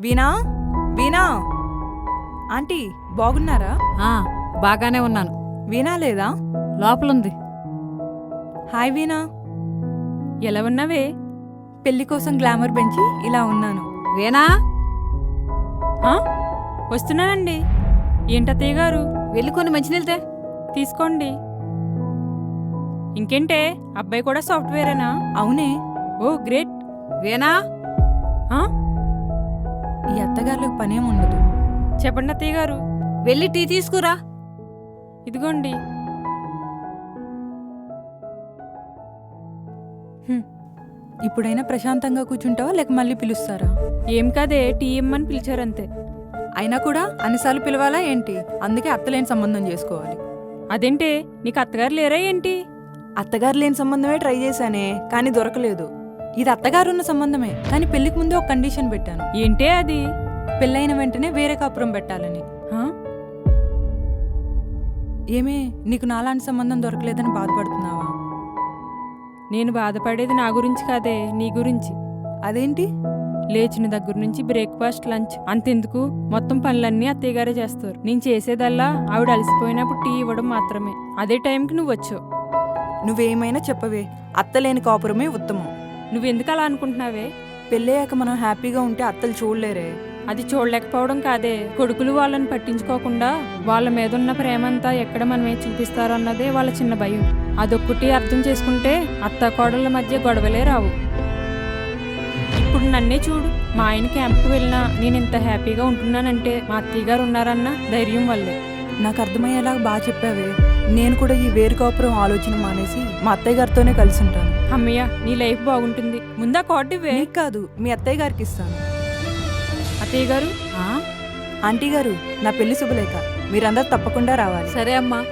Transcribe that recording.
వీణా? వీణా? Aunty బాగున్నారా? ఆ, బాగానే ఉన్నాను. వీణా లేదా? లోపలుంది. హాయ్ వీణా. ఎలా ఉన్నావే? పెళ్ళి కోసం గ్లామర్ పెంచి ఇలా ఉన్నాను. వేనా ఆ? వస్తున్నానండి. ఏంటత్తయ్య గారు? వెళ్ళి కొన్ని మంచినీళ్ళతే తీసుకోండి. ఇంకేంటే అబ్బాయి కూడా సాఫ్ట్వేరేనా? అవునే. Oh great. వేనా ఆ? ఈ అత్తగారులకు పనేం ఉండదు చెప్పండి అత్తయ్య గారు. వెళ్ళి టీ తీసుకురా. ఇదిగోండి. ఇప్పుడైనా ప్రశాంతంగా కూర్చుంటావా లేక మళ్ళీ పిలుస్తారా? ఏం కాదే టీ ఇమ్మని పిలిచారంతే. అయినా కూడా అన్నిసార్లు పిలవాలా ఏంటి? అందుకే అత్తలేని సంబంధం చేసుకోవాలి. అదేంటే నీకు అత్తగారు లేరా ఏంటి? అత్తగారు లేని సంబంధమే ట్రై చేశానే కానీ దొరకలేదు. ఇది అత్తగారు ఉన్న సంబంధమే కానీ పెళ్ళికి ముందే ఒక కండిషన్ పెట్టాను. ఏంటే అది? పెళ్ళైన వెంటనే వేరే కాపురం పెట్టాలని? ఏమే నీకు నాలాంటి సంబంధం దొరకలేదని బాధపడుతున్నావా? నేను బాధపడేది నా గురించి కాదే నీ గురించి. అదేంటి? లేచిన దగ్గర నుంచి బ్రేక్ఫాస్ట్ లంచ్ అంతెందుకు? మొత్తం పనులన్నీ అత్తయ్య గారే చేస్తారు. నేను చేసేదల్లా ఆవిడ అలసిపోయినప్పుడు టీ ఇవ్వడం మాత్రమే. అదే టైంకి నువ్వు వచ్చావు నువ్వేమైనా చెప్పవే అత్తలేని కాపురమే ఉత్తమం. నువ్వెందుకు అలా అనుకుంటున్నావే? పెళ్ళయ్యాక మనం హ్యాపీగా ఉంటే అత్తలు చూడలేరే. అది చూడలేకపోవడం కాదే. కొడుకులు వాళ్ళని పట్టించుకోకుండా వాళ్ళ మీద ఉన్న ప్రేమంతా ఎక్కడ మనమే చూపిస్తారో అన్నదే వాళ్ళ చిన్న భయం. అదొక్కటి అర్థం చేసుకుంటే అత్త కోడళ్ళ మధ్య గొడవలే రావు. ఇప్పుడు నన్నే చూడు. మా ఆయన క్యాంప్కి వెళ్ళినా నేను ఇంత హ్యాపీగా ఉంటున్నానంటే మా అత్తయ్య గారు ఉన్నారన్న ధైర్యం వల్లే. నాకు అర్థమయ్యేలా బాగా చెప్పావే. నేను కూడా ఈ వేరు కాపురం ఆలోచన మానేసి మా అత్తయ్య గారితోనే కలిసి ఉంటాను. అమ్మయ్య నీ లైఫ్ బాగుంటుంది. ముందా కార్డు ఇవ్వే. కాదు మీ అత్తయ్య గారికి ఇస్తాను. అత్తయ్య గారు? ఆంటీ గారు నా పెళ్ళి శుభలేఖ. మీరందరూ తప్పకుండా రావాలి. సరే అమ్మా.